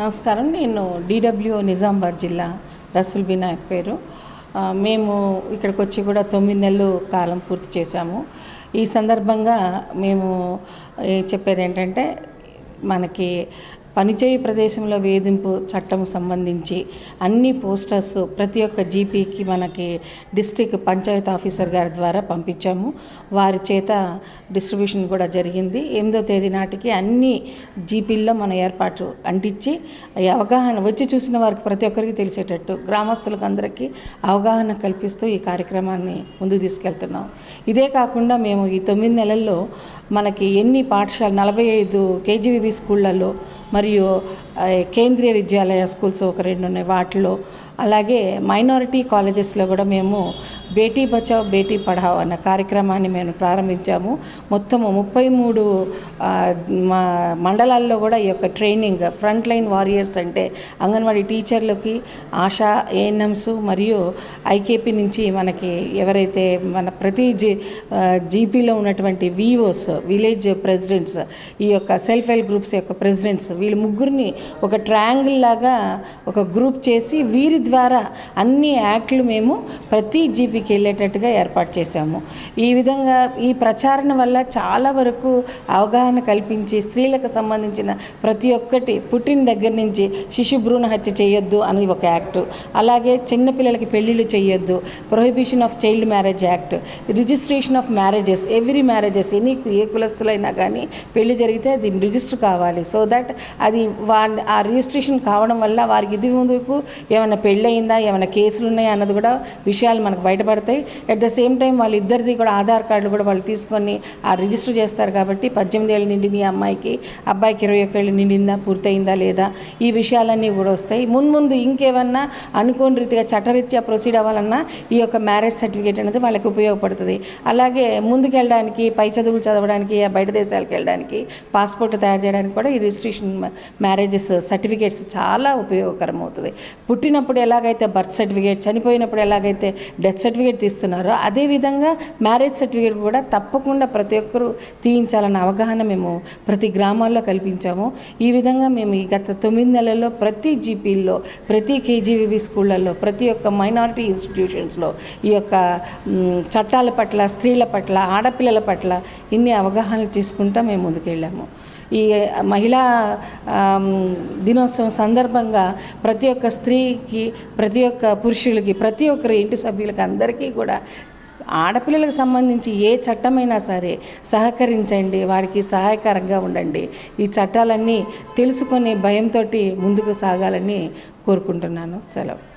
నమస్కారం నేను డిడబ్ల్యూ నిజామాబాద్ జిల్లా రసూల్ వినాయక్ పేరు. మేము ఇక్కడికి వచ్చి కూడా తొమ్మిది నెలలు కాలం పూర్తి చేశాము. ఈ సందర్భంగా మేము చెప్పేది ఏంటంటే మనకి పనిచేయు ప్రదేశంలో వేధింపు చట్టం సంబంధించి అన్ని పోస్టర్స్ ప్రతి ఒక్క జీపీకి మనకి డిస్ట్రిక్ట్ పంచాయత్ ఆఫీసర్ గారి ద్వారా పంపించాము. వారి చేత డిస్ట్రిబ్యూషన్ కూడా జరిగింది. ఎనిమిదో తేదీ నాటికి అన్ని జీపీల్లో మన ఏర్పాటు అంటించి అవగాహన వచ్చి చూసిన వారికి ప్రతి ఒక్కరికి తెలిసేటట్టు గ్రామస్తులకు అందరికీ అవగాహన కల్పిస్తూ ఈ కార్యక్రమాన్ని ముందుకు తీసుకెళ్తున్నాం. ఇదే కాకుండా మేము ఈ తొమ్మిది నెలల్లో మనకి ఎన్ని పాఠశాల నలభై ఐదు కేజీబీబీ స్కూళ్ళల్లో మరియు కేంద్రీయ విద్యాలయ స్కూల్స్ ఒక రెండు ఉన్నాయి. వాటిలో అలాగే మైనారిటీ కాలేజెస్లో కూడా మేము బేటీ బచావ్ బేటీ పఢావ్ అన్న కార్యక్రమాన్ని మేము ప్రారంభించాము. మొత్తము ముప్పై మూడు మా మండలాల్లో కూడా ఈ యొక్క ట్రైనింగ్ ఫ్రంట్ లైన్ వారియర్స్ అంటే అంగన్వాడీ టీచర్లకి ఆశా ఏఎన్ఎంస్ మరియు ఐకేపీ నుంచి మనకి ఎవరైతే మన ప్రతి జీ జీపీలో ఉన్నటువంటి వివోస్ విలేజ్ ప్రెసిడెంట్స్ ఈ యొక్క సెల్ఫ్ హెల్ప్ గ్రూప్స్ యొక్క ప్రెసిడెంట్స్ వీళ్ళు ముగ్గురిని ఒక ట్రయాంగిల్ లాగా ఒక గ్రూప్ చేసి వీరి ద్వారా అన్ని యాక్ట్లు మేము ప్రతి జీపీకి వెళ్ళేటట్టుగా ఏర్పాటు చేశాము. ఈ విధంగా ఈ ప్రచారణ వల్ల చాలా వరకు అవగాహన కల్పించి స్త్రీలకు సంబంధించిన ప్రతి ఒక్కటి పుట్టిన దగ్గర నుంచి శిశు భ్రూణ హత్య చేయొద్దు అని ఒక యాక్ట్. అలాగే చిన్నపిల్లలకి పెళ్ళిళ్ళు చేయొద్దు. Prohibition of child marriage act registration of marriages every marriages ఎన్ని ఏ కులస్తులైనా కానీ పెళ్ళి జరిగితే అది రిజిస్టర్ కావాలి. సో దట్ అది వా ఆ రిజిస్ట్రేషన్ కావడం వల్ల వారికి ఇది ముందుకు ఏమైనా పెళ్ళయిందా? ఏమైనా కేసులు ఉన్నాయా అన్నది కూడా విషయాలు మనకు బయటపడతాయి. అట్ ద సేమ్ టైం వాళ్ళిద్దరిది కూడా ఆధార్ కార్డులు కూడా వాళ్ళు తీసుకొని ఆ రిజిస్టర్ చేస్తారు కాబట్టి పద్దెనిమిది ఏళ్ళు నిండి మీ అమ్మాయికి. అబ్బాయికి ఇరవై ఒక్క ఏళ్ళు నిండిందా? పూర్తయిందా లేదా? ఈ విషయాలన్నీ కూడా వస్తాయి. మున్ముందు ఇంకేమన్నా అనుకోని రీతిగా చట్టరీత్యా ప్రొసీడ్ అవ్వాలన్నా ఈ యొక్క మ్యారేజ్ సర్టిఫికేట్ అనేది వాళ్ళకి ఉపయోగపడుతుంది. అలాగే ముందుకెళ్ళడానికి పై చదువులు చదవడానికి బయట దేశాలకు వెళ్ళడానికి పాస్పోర్ట్ తయారు చేయడానికి కూడా ఈ రిజిస్ట్రేషన్ మ్యారేజెస్ సర్టిఫికేట్స్ చాలా ఉపయోగకరం అవుతుంది పుట్టినప్పుడు ఎలాగైతే బర్త్ సర్టిఫికేట్ చనిపోయినప్పుడు ఎలాగైతే డెత్ సర్టిఫికేట్ తీస్తున్నారో అదేవిధంగా మ్యారేజ్ సర్టిఫికేట్ కూడా తప్పకుండా ప్రతి ఒక్కరూ తీయించాలన్న అవగాహన మేము ప్రతి గ్రామాల్లో కల్పించాము. ఈ విధంగా మేము ఈ గత తొమ్మిది నెలల్లో ప్రతి జీపీల్లో ప్రతి కేజీబీబీ స్కూళ్ళల్లో ప్రతి ఒక్క మైనారిటీ ఇన్స్టిట్యూషన్స్లో ఈ యొక్క చట్టాల పట్ల స్త్రీల పట్ల ఆడపిల్లల పట్ల ఇన్ని అవగాహనలు తీసుకుంటా మేము ముందుకెళ్ళాము. ఈ మహిళా దినోత్సవం సందర్భంగా ప్రతి ఒక్క స్త్రీకి ప్రతి ఒక్క పురుషులకి ప్రతి ఒక్కరి ఇంటి సభ్యులకి అందరికీ కూడా ఆడపిల్లలకు సంబంధించి ఏ చట్టమైనా సరే సహకరించండి వారికి సహాయకరంగా ఉండండి. ఈ చట్టాలన్నీ తెలుసుకొని భయంతో ముందుకు సాగాలని కోరుకుంటున్నాను. సెలవు.